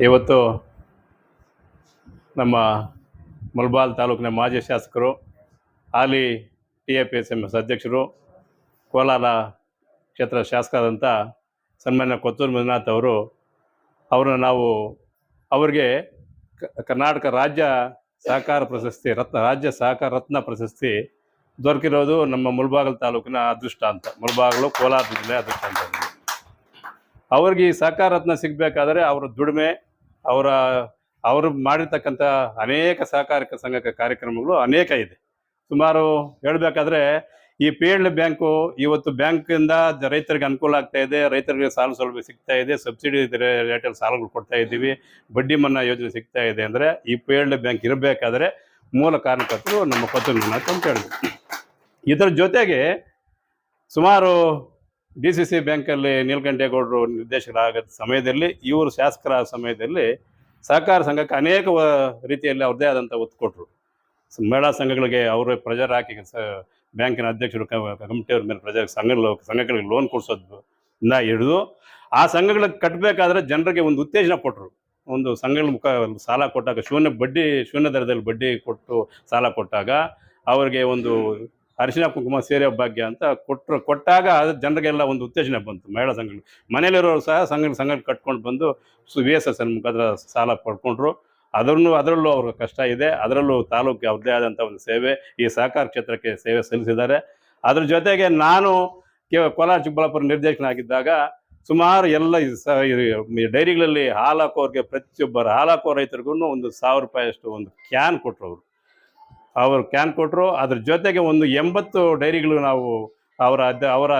ಇವತ್ತು ನಮ್ಮ ಮುಲ್ಬಾಲ್ ತಾಲೂಕಿನ ಮಾಜಿ ಶಾಸಕರು, ಹಾಲಿ T A P S M S ಅಧ್ಯಕ್ಷರು, ಕೋಲಾರ ಕ್ಷೇತ್ರ ಶಾಸಕರಾದಂಥ ಸನ್ಮಾನ್ಯ ಕೊತ್ತೂರು ಮಂಜುನಾಥ್ ಅವರು, ಅವರನ್ನು ನಾವು ಅವರಿಗೆ ಕರ್ನಾಟಕ ರಾಜ್ಯ ಸಹಕಾರ ಪ್ರಶಸ್ತಿ, ರತ್ನ, ರಾಜ್ಯ ಸಹಕಾರ ರತ್ನ ಪ್ರಶಸ್ತಿ ದೊರಕಿರೋದು ನಮ್ಮ ಮುಲ್ಬಾಗಲ್ ತಾಲೂಕಿನ ಅದೃಷ್ಟ ಅಂತ ಮುಲ್ಬಾಗಲು ಕೋಲಾರ ಜಿಲ್ಲೆ ಅದೃಷ್ಟ ಅಂತ. ಅವ್ರಿಗೆ ಈ ಸಹಕಾರ ರತ್ನ ಸಿಗಬೇಕಾದ್ರೆ ಅವರ ದುಡಿಮೆ, ಅವರ, ಅವರು ಮಾಡಿರ್ತಕ್ಕಂಥ ಅನೇಕ ಸಹಕಾರ ಸಂಘ ಕಾರ್ಯಕ್ರಮಗಳು ಅನೇಕ ಇದೆ. ಸುಮಾರು ಹೇಳಬೇಕಾದ್ರೆ ಈ ಪೇಲ್ಡ್ ಬ್ಯಾಂಕು ಇವತ್ತು ಬ್ಯಾಂಕಿಂದ ರೈತರಿಗೆ ಅನುಕೂಲ ಆಗ್ತಾ ಇದೆ, ರೈತರಿಗೆ ಸಾಲ ಸೌಲಭ್ಯ ಸಿಗ್ತಾ ಇದೆ, ಸಬ್ಸಿಡಿ ರೇಟಲ್ಲಿ ಸಾಲಗಳು ಕೊಡ್ತಾ ಇದ್ದೀವಿ, ಬಡ್ಡಿ ಮನ್ನಾ ಯೋಜನೆ ಸಿಗ್ತಾ ಇದೆ ಅಂದರೆ ಈ ಪೇಲ್ಡ್ ಬ್ಯಾಂಕ್ ಇರಬೇಕಾದ್ರೆ ಮೂಲ ಕಾರಣಕರ್ತರು ನಮ್ಮ ಪತ್ರ ಅಂತ ಹೇಳಿದ್ರು. ಇದರ ಜೊತೆಗೆ ಸುಮಾರು ಡಿ ಸಿ ಸಿ ಬ್ಯಾಂಕಲ್ಲಿ ನೀಲಕಂಠೇಗೌಡರು ನಿರ್ದೇಶಕರಾಗದ ಸಮಯದಲ್ಲಿ, ಇವರು ಶಾಸಕರ ಸಮಯದಲ್ಲಿ ಸಹಕಾರ ಸಂಘಕ್ಕೆ ಅನೇಕ ರೀತಿಯಲ್ಲಿ ಅವ್ರದ್ದೇ ಆದಂಥ ಒತ್ತು ಕೊಟ್ಟರು ಮಹಿಳಾ ಸಂಘಗಳಿಗೆ ಅವರೇ ಪ್ರೆಜರ್ ಹಾಕಿ ಸ, ಬ್ಯಾಂಕಿನ ಅಧ್ಯಕ್ಷರು ಕಮಿಟಿಯವ್ರ ಮೇಲೆ ಪ್ರಜಾ ಸಂಘಗಳು, ಸಂಘಗಳಿಗೆ ಲೋನ್ ಕೊಡಿಸೋದು ಇಂದ ಹಿಡಿದು, ಆ ಸಂಘಗಳಿಗೆ ಕಟ್ಟಬೇಕಾದ್ರೆ ಜನರಿಗೆ ಒಂದು ಉತ್ತೇಜನ ಕೊಟ್ಟರು ಒಂದು ಸಂಘಗಳ ಮುಖ ಸಾಲ ಕೊಟ್ಟಾಗ ಶೂನ್ಯ ಬಡ್ಡಿ, ಶೂನ್ಯ ದರದಲ್ಲಿ ಬಡ್ಡಿ ಕೊಟ್ಟು ಸಾಲ ಕೊಟ್ಟಾಗ, ಅವರಿಗೆ ಒಂದು ಅರಿಶಿನ ಕುಂಕುಮ ಸೇರೆ ಭಾಗ್ಯ ಅಂತ ಕೊಟ್ಟರು ಕೊಟ್ಟಾಗ ಅದು ಜನರಿಗೆಲ್ಲ ಒಂದು ಉತ್ತೇಜನ ಬಂತು. ಮಹಿಳಾ ಸಂಘಗಳು, ಮನೆಯಲ್ಲಿರೋರು ಸಹ ಸಂಘ ಸಂಘ ಕಟ್ಕೊಂಡು ಬಂದು ಸು ವಿ ಎಸ್ ಎಸ್ ಎನ್ ಮುಖಾಂತರ ಸಾಲ ಪಡ್ಕೊಂಡ್ರು. ಅದನ್ನು ಅದರಲ್ಲೂ ಅವ್ರ ಕಷ್ಟ ಇದೆ. ಅದರಲ್ಲೂ ತಾಲೂಕಿಗೆ ಅವ್ರದ್ದೇ ಆದಂಥ ಒಂದು ಸೇವೆ, ಈ ಸಹಕಾರ ಕ್ಷೇತ್ರಕ್ಕೆ ಸೇವೆ ಸಲ್ಲಿಸಿದ್ದಾರೆ. ಅದ್ರ ಜೊತೆಗೆ ನಾನು ಕೇವಲ ಕೋಲಾರ ಚಿಕ್ಕಬಳ್ಳಾಪುರ ನಿರ್ದೇಶಕನಾಗಿದ್ದಾಗ ಸುಮಾರು ಎಲ್ಲ ಡೈರಿಗಳಲ್ಲಿ ಹಾಲು ಹಾಕೋರಿಗೆ ಪ್ರತಿಯೊಬ್ಬರ, ಹಾಲು ಹಾಕೋ ರೈತರಿಗೂ ಒಂದು ಸಾವಿರ ರೂಪಾಯಿಯಷ್ಟು ಒಂದು ಕ್ಯಾನ್ ಕೊಟ್ಟರು ಅವರು. ಅವರು ಕ್ಯಾನ್ ಕೊಟ್ಟರು ಅದ್ರ ಜೊತೆಗೆ ಒಂದು ಎಂಬತ್ತು ಡೈರಿಗಳು ನಾವು ಅವರ ಅದ ಅವರ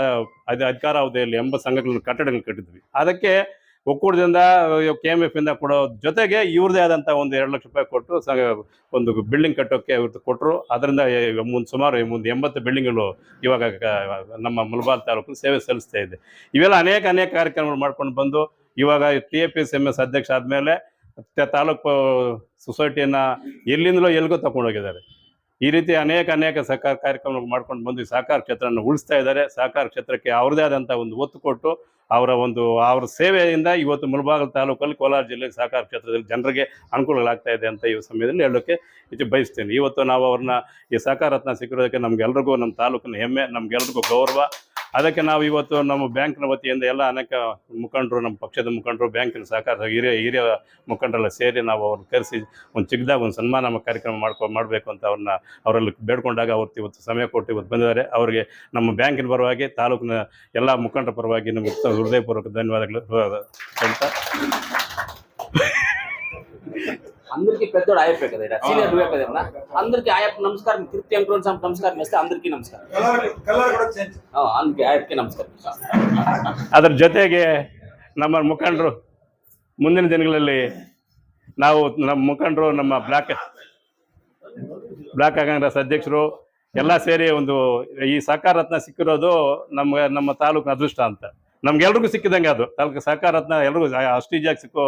ಅದ, ಅಧಿಕಾರ ಅವಧಿಯಲ್ಲಿ ಎಂಬತ್ತು ಸಂಘಗಳನ್ನು ಕಟ್ಟಡಗಳನ್ನು ಕಟ್ಟಿದ್ವಿ. ಅದಕ್ಕೆ ಒಕ್ಕೂಟದಿಂದ ಕೆ ಎಂ ಎಫ್ ಇಂದ ಕೊಡೋ ಜೊತೆಗೆ ಇವ್ರದೇ ಆದಂಥ ಒಂದು ಎರಡು ಲಕ್ಷ ರೂಪಾಯಿ ಕೊಟ್ಟು ಸಂಘ, ಒಂದು ಬಿಲ್ಡಿಂಗ್ ಕಟ್ಟೋಕ್ಕೆ ಇವ್ರದ್ದು ಕೊಟ್ಟರು ಅದರಿಂದ ಮುಂದೆ ಸುಮಾರು ಮುಂದೆ ಎಂಬತ್ತು ಬಿಲ್ಡಿಂಗ್ಗಳು ಇವಾಗ ನಮ್ಮ ಮುಲ್ಬಾಲ್ ತಾಲೂಕು ಸೇವೆ ಸಲ್ಲಿಸ್ತಾ ಇದೆ. ಇವೆಲ್ಲ ಅನೇಕ ಅನೇಕ ಕಾರ್ಯಕ್ರಮಗಳು ಮಾಡ್ಕೊಂಡು ಬಂದು, ಇವಾಗ T A P S M S ಅಧ್ಯಕ್ಷ ಆದಮೇಲೆ ತಾಲೂಕು ಸೊಸೈಟಿಯನ್ನು ಎಲ್ಲಿಂದಲೋ ಎಲ್ಲಿಗೋ ತಗೊಂಡೋಗಿದ್ದಾರೆ. ಈ ರೀತಿ ಅನೇಕ ಅನೇಕ ಸಹಕಾರ ಕಾರ್ಯಕ್ರಮಗಳು ಮಾಡ್ಕೊಂಡು ಬಂದು ಸಹಕಾರ ಕ್ಷೇತ್ರವನ್ನು ಉಳಿಸ್ತಾ ಇದ್ದಾರೆ. ಸಹಕಾರ ಕ್ಷೇತ್ರಕ್ಕೆ ಅವರದೇ ಆದಂಥ ಒಂದು ಒತ್ತು ಕೊಟ್ಟು ಅವರ ಒಂದು, ಅವರ ಸೇವೆಯಿಂದ ಇವತ್ತು ಮುಳಬಾಗಲ್ ತಾಲೂಕಲ್ಲಿ ಕೋಲಾರ ಜಿಲ್ಲೆ ಸಹಕಾರ ಕ್ಷೇತ್ರದಲ್ಲಿ ಜನರಿಗೆ ಅನುಕೂಲಗಳಾಗ್ತಾ ಇದೆ ಅಂತ ಈ ಸಮಯದಲ್ಲಿ ಹೇಳೋಕ್ಕೆ ಹೆಚ್ಚು ಬಯಸ್ತೇನೆ. ಇವತ್ತು ನಾವು ಅವ್ರನ್ನ ಈ ಸಹಕಾರ ರತ್ನ ಸಿಕ್ಕಿರೋದಕ್ಕೆ ನಮ್ಗೆಲ್ರಿಗೂ ನಮ್ಮ ತಾಲೂಕಿನ ಹೆಮ್ಮೆ, ನಮ್ಗೆಲ್ರಿಗೂ ಗೌರವ. ಅದಕ್ಕೆ ನಾವು ಇವತ್ತು ನಮ್ಮ ಬ್ಯಾಂಕ್ನ ವತಿಯಿಂದ ಎಲ್ಲ ಅನೇಕ ಮುಖಂಡರು, ನಮ್ಮ ಪಕ್ಷದ ಮುಖಂಡರು, ಬ್ಯಾಂಕಿನ ಸಹಕಾರ ಹಿರಿಯ ಹಿರಿಯ ಮುಖಂಡರೆಲ್ಲ ಸೇರಿ ನಾವು ಅವ್ರನ್ನ ಕರೆಸಿ ಒಂದು ಚಿಕ್ಕದಾಗ ಒಂದು ಸನ್ಮಾನ ಕಾರ್ಯಕ್ರಮ ಮಾಡ್ಕೊ ಮಾಡಬೇಕು ಅಂತ ಅವ್ರನ್ನ ಅವರಲ್ಲಿ ಬೇಡ್ಕೊಂಡಾಗ ಅವ್ರು ಇವತ್ತು ಸಮಯ ಕೊಟ್ಟು ಇವತ್ತು ಬಂದಿದ್ದಾರೆ. ಅವರಿಗೆ ನಮ್ಮ ಬ್ಯಾಂಕಿನ ಪರವಾಗಿ, ತಾಲೂಕಿನ ಎಲ್ಲ ಮುಖಂಡರ ಪರವಾಗಿ ನಮಗೆ ಹೃದಯಪೂರ್ವಕ ಧನ್ಯವಾದಗಳು. ಹೇಳ್ತಾ అందరికీ పెద్దోడు ఆయప్పే కదా ఈడ. సీనియర్ నువ్వే కదా ఈడ. అందరికీ ఆయప్ప నమస్కారం కీర్తి అంకురం నమస్కారం వేస్తే అందరికీ నమస్కారం కలర్ కలర్ కూడా చేంజ్ ఆ, అందుకే ఆయప్పకి నమస్కారం ಅದರ ಜೊತೆಗೆ ನಮ್ಮ ಮುಖಂಡರು ಮುಂದಿನ ದಿನಗಳಲ್ಲಿ ನಾವು ನಮ್ಮ ಮುಖಂಡರು ನಮ್ಮ ಬ್ಲಾಕ್ ಬ್ಲಾಕ್ ಕಾಂಗ್ರೆಸ್ ಅಧ್ಯಕ್ಷರು ಎಲ್ಲ ಸೇರಿ ಒಂದು ಈ ಸಹಕಾರ ರತ್ನ ಸಿಕ್ಕಿರೋದು ನಮ್ಮ ನಮ್ಮ ತಾಲೂಕಿನ ಅದೃಷ್ಟ ಅಂತ ನಮ್ಗೆಲ್ರಿಗೂ ಸಿಕ್ಕಿದಂಗೆ ಅದು. ತಾಲೂಕು ಸಹಕಾರ ರತ್ನ ಎಲ್ರಿಗೂ ಅಷ್ಟಿಜಾಗಿ ಸಿಕ್ಕೋ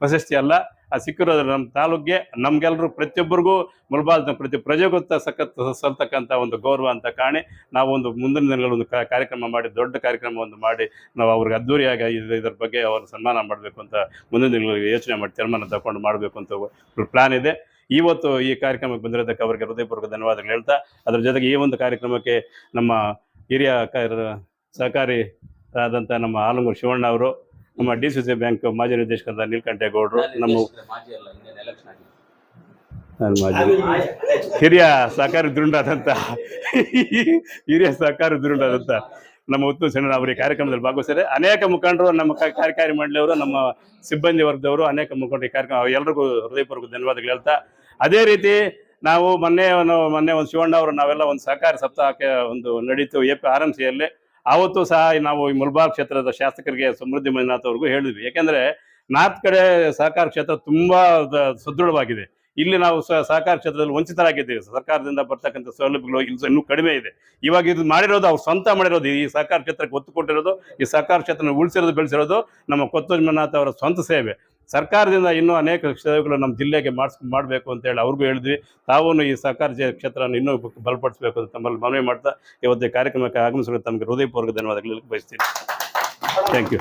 ಪ್ರಶಸ್ತಿ ಅಲ್ಲ. ಆ ಸಿಕ್ಕಿರೋದು ನಮ್ಮ ತಾಲೂಕಿಗೆ ನಮ್ಗೆಲ್ರು ಪ್ರತಿಯೊಬ್ಬರಿಗೂ ಮುಲ್ಬಾಲ್ ಪ್ರತಿ ಪ್ರಜೆಗೂ ಸಖತ್ ಸಲ್ತಕ್ಕಂಥ ಒಂದು ಗೌರವ ಅಂತ ಕಾಣಿ ನಾವು ಒಂದು ಮುಂದಿನ ದಿನಗಳಲ್ಲಿ ಒಂದು ಕಾರ್ಯಕ್ರಮ ಮಾಡಿ, ದೊಡ್ಡ ಕಾರ್ಯಕ್ರಮ ಒಂದು ಮಾಡಿ, ನಾವು ಅವ್ರಿಗೆ ಅದ್ದೂರಿಯಾಗಿ ಇದರ ಬಗ್ಗೆ ಅವ್ರ ಸನ್ಮಾನ ಮಾಡಬೇಕು ಅಂತ ಮುಂದಿನ ದಿನಗಳಲ್ಲಿ ಯೋಚನೆ ಮಾಡಿ, ತೀರ್ಮಾನ ತಗೊಂಡು ಮಾಡಬೇಕು ಅಂತ ಪ್ಲಾನ್ ಇದೆ. ಇವತ್ತು ಈ ಕಾರ್ಯಕ್ರಮಕ್ಕೆ ಬಂದಿರೋದಕ್ಕೆ ಅವರಿಗೆ ಹೃದಯಪೂರ್ವಕ ಧನ್ಯವಾದಗಳು ಹೇಳ್ತಾ, ಅದ್ರ ಜೊತೆಗೆ ಈ ಒಂದು ಕಾರ್ಯಕ್ರಮಕ್ಕೆ ನಮ್ಮ ಹಿರಿಯ ಸಹಕಾರಿ ಆದಂಥ ನಮ್ಮ ಆಲಂಗೂರು ಶಿವಣ್ಣ ಅವರು ನಮ್ಮ ಡಿ ಸಿ ಸಿ ಬ್ಯಾಂಕ್ ಮಾಜಿ ನಿರ್ದೇಶಕರಾದ ನೀಲಕಂಠೇಗೌಡರು ನಮ್ಮ ಮಾಜಿ ನಾನು ಹಿರಿಯ ಸಹಕಾರಿ ಧುರುಂಡಾದಂಥ ಹಿರಿಯ ಸಹಕಾರಿ ಧುರುಂಡಾದಂಥ ನಮ್ಮ ಉತ್ತಮ ಸಣ್ಣ ಅವರು ಈ ಕಾರ್ಯಕ್ರಮದಲ್ಲಿ ಭಾಗವಹಿಸಿದ್ದಾರೆ. ಅನೇಕ ಮುಖಂಡರು ನಮ್ಮ ಕಾರ್ಯಕಾರಿ ಮಂಡಳಿಯವರು ನಮ್ಮ ಸಿಬ್ಬಂದಿ ವರ್ಗದವರು ಅನೇಕ ಮುಖಂಡರು ಈ ಕಾರ್ಯಕ್ರಮ ಎಲ್ಲರಿಗೂ ಹೃದಯಪೂರ್ವಕ ಧನ್ಯವಾದಗಳು ಹೇಳ್ತಾ ಅದೇ ರೀತಿ ನಾವು ಮೊನ್ನೆ ಮೊನ್ನೆ ಒಂದು ಶಿವಣ್ಣ ಅವರು ನಾವೆಲ್ಲ ಒಂದು ಸಹಕಾರ ಸಪ್ತಾಹಕ್ಕೆ ಒಂದು ನಡೀತು ಎ ಪಿ ಆರ್ ಎಂ ಸಿಯಲ್ಲಿ ಆವತ್ತು ಸಹ ನಾವು ಈ ಮುಲ್ಬಾರ್ ಕ್ಷೇತ್ರದ ಶಾಸಕರಿಗೆ ಸಮೃದ್ಧಿ ಮಂಜುನಾಥ್ ಅವ್ರಿಗೂ ಹೇಳಿದ್ವಿ. ಯಾಕೆಂದ್ರೆ ನಾರ್ತ್ ಕಡೆ ಸಹಕಾರ ಕ್ಷೇತ್ರ ತುಂಬಾ ಸದೃಢವಾಗಿದೆ. ಇಲ್ಲಿ ನಾವು ಸಹಕಾರ ಕ್ಷೇತ್ರದಲ್ಲಿ ವಂಚಿತರಾಗಿದ್ದೇವೆ. ಸರ್ಕಾರದಿಂದ ಬರ್ತಕ್ಕಂಥ ಸೌಲಭ್ಯಗಳು ಇಲ್ಲಿ ಇನ್ನೂ ಕಡಿಮೆ ಇದೆ. ಇವಾಗ ಇದು ಮಾಡಿರೋದು ಅವ್ರು ಸ್ವಂತ ಮಾಡಿರೋದು. ಈ ಸಹಕಾರ ಕ್ಷೇತ್ರಕ್ಕೆ ಒತ್ತು ಕೊಟ್ಟಿರೋದು, ಈ ಸಹಕಾರ ಕ್ಷೇತ್ರ ಉಳಿಸಿರೋದು, ಬೆಳೆಸಿರೋದು ನಮ್ಮ ಕೊತ್ತೂರು ಮಂಜುನಾಥ್ ಅವರ ಸ್ವಂತ ಸೇವೆ. ಸರ್ಕಾರದಿಂದ ಇನ್ನೂ ಅನೇಕ ಸೇವೆಗಳು ನಮ್ಮ ಜಿಲ್ಲೆಗೆ ಮಾಡಿಸ್, ಮಾಡಬೇಕು ಅಂತ ಹೇಳಿ ಅವ್ರಿಗೂ ಹೇಳಿದ್ವಿ. ತಾವು ಈ ಸಹಕಾರ ಕ್ಷೇತ್ರವನ್ನು ಇನ್ನೂ ಬಲಪಡಿಸಬೇಕು ಅಂತ ತಮ್ಮಲ್ಲಿ ಮನವಿ ಮಾಡ್ತಾ ಇವತ್ತು ಕಾರ್ಯಕ್ರಮಕ್ಕೆ ಆಗಮಿಸಿರೋ ತಮಗೆ ಹೃದಯಪೂರ್ವಕ ಧನ್ಯವಾದಗಳು. ಬಯಸ್ತೀನಿ. Thank you